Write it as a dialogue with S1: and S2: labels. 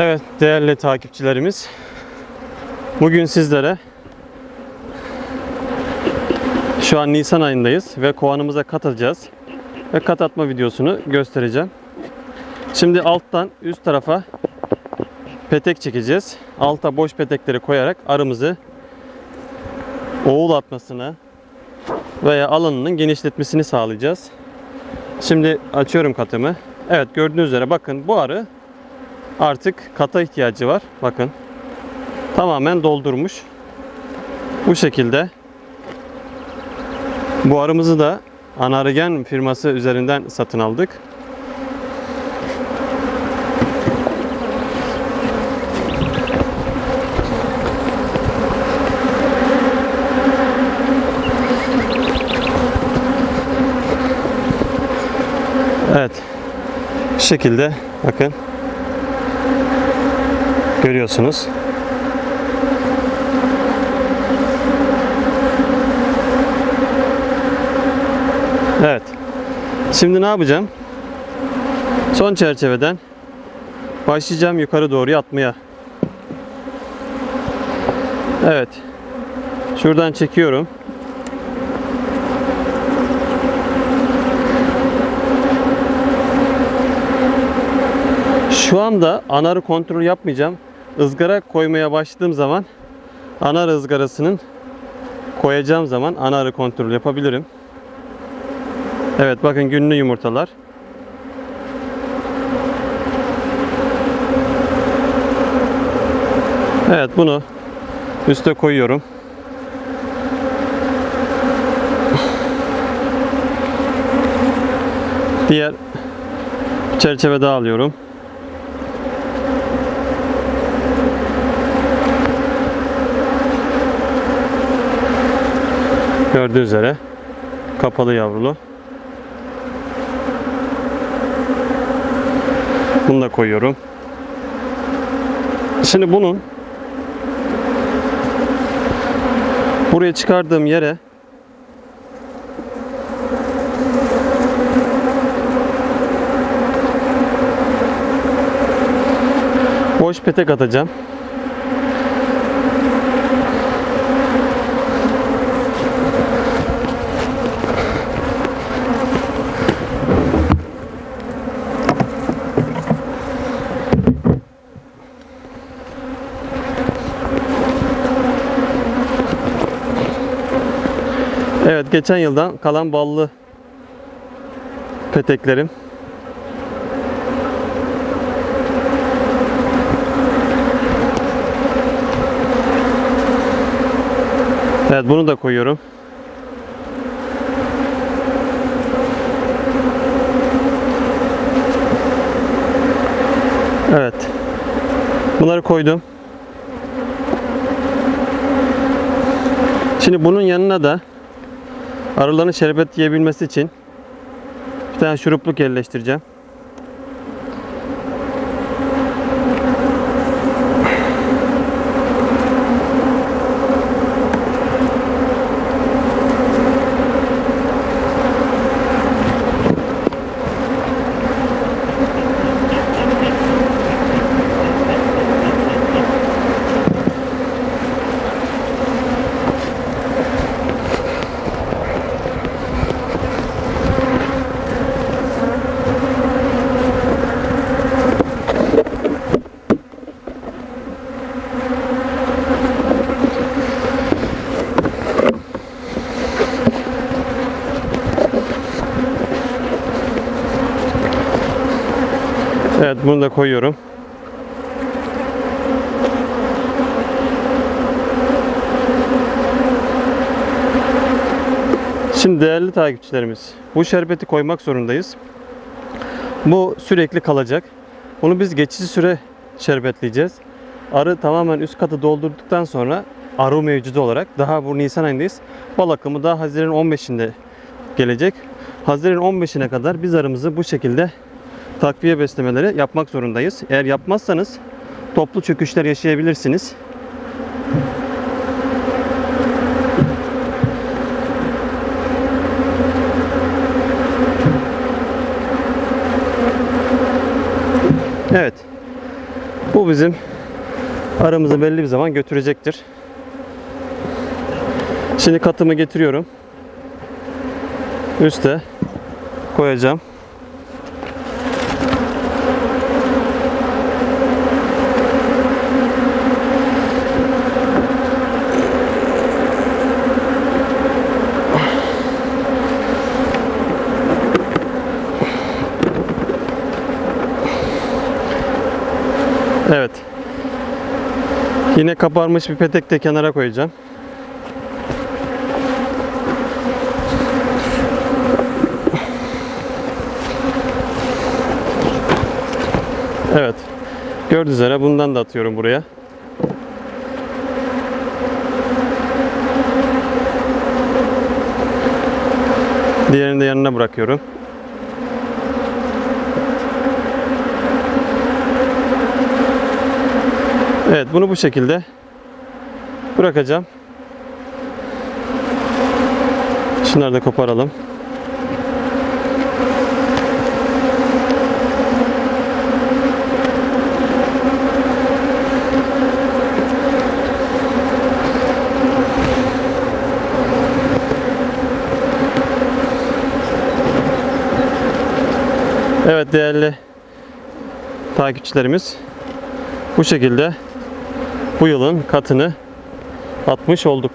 S1: Evet değerli takipçilerimiz. Bugün sizlere şu an Nisan ayındayız ve kovanımıza kat atacağız. Ve kat atma videosunu göstereceğim. Şimdi alttan üst tarafa petek çekeceğiz. Alta boş petekleri koyarak arımızı oğul atmasını veya alanının genişletmesini sağlayacağız. Şimdi açıyorum katımı. Evet gördüğünüz üzere bakın bu arı artık kata ihtiyacı var. Bakın. Tamamen doldurmuş. Bu şekilde. Bu arımızı da Anargen firması üzerinden satın aldık. Evet. Bu şekilde bakın. Görüyorsunuz. Evet. Şimdi ne yapacağım? Son çerçeveden başlayacağım yukarı doğru atmaya. Evet. Şuradan çekiyorum. Şu anda anarı kontrol yapmayacağım. Izgara koymaya başladığım zaman anar ızgarasının koyacağım zaman anarı kontrol yapabilirim. Evet bakın günlü yumurtalar. Evet bunu üste koyuyorum. Diğer çerçeve alıyorum. Gördüğünüz üzere kapalı yavrulu. Bunu da koyuyorum. Şimdi bunun buraya çıkardığım yere boş petek atacağım. Evet geçen yıldan kalan ballı peteklerim. Evet bunu da koyuyorum. Evet. Bunları koydum. Şimdi bunun yanına da arıların şerbet yiyebilmesi için bir tane şurupluk yerleştireceğim. Evet bunu da koyuyorum. Şimdi değerli takipçilerimiz bu şerbeti koymak zorundayız. Bu sürekli kalacak. Bunu biz geçici süre şerbetleyeceğiz. Arı tamamen üst katı doldurduktan sonra arı mevcudu olarak daha bu Nisan ayındayız. Bal akımı daha Haziran 15'inde gelecek. Haziran 15'ine kadar biz arımızı bu şekilde takviye beslemeleri yapmak zorundayız. Eğer yapmazsanız toplu çöküşler yaşayabilirsiniz. Evet. Bu bizim aramızı belli bir zaman götürecektir. Şimdi katımı getiriyorum. Üste koyacağım. Evet. Yine kabarmış bir petek de kenara koyacağım. Evet. Gördüğünüz üzere bundan da atıyorum buraya. Diğerini de yanına bırakıyorum. Evet bunu bu şekilde bırakacağım. Şunları da koparalım. Evet değerli takipçilerimiz bu şekilde bu yılın katını atmış olduk.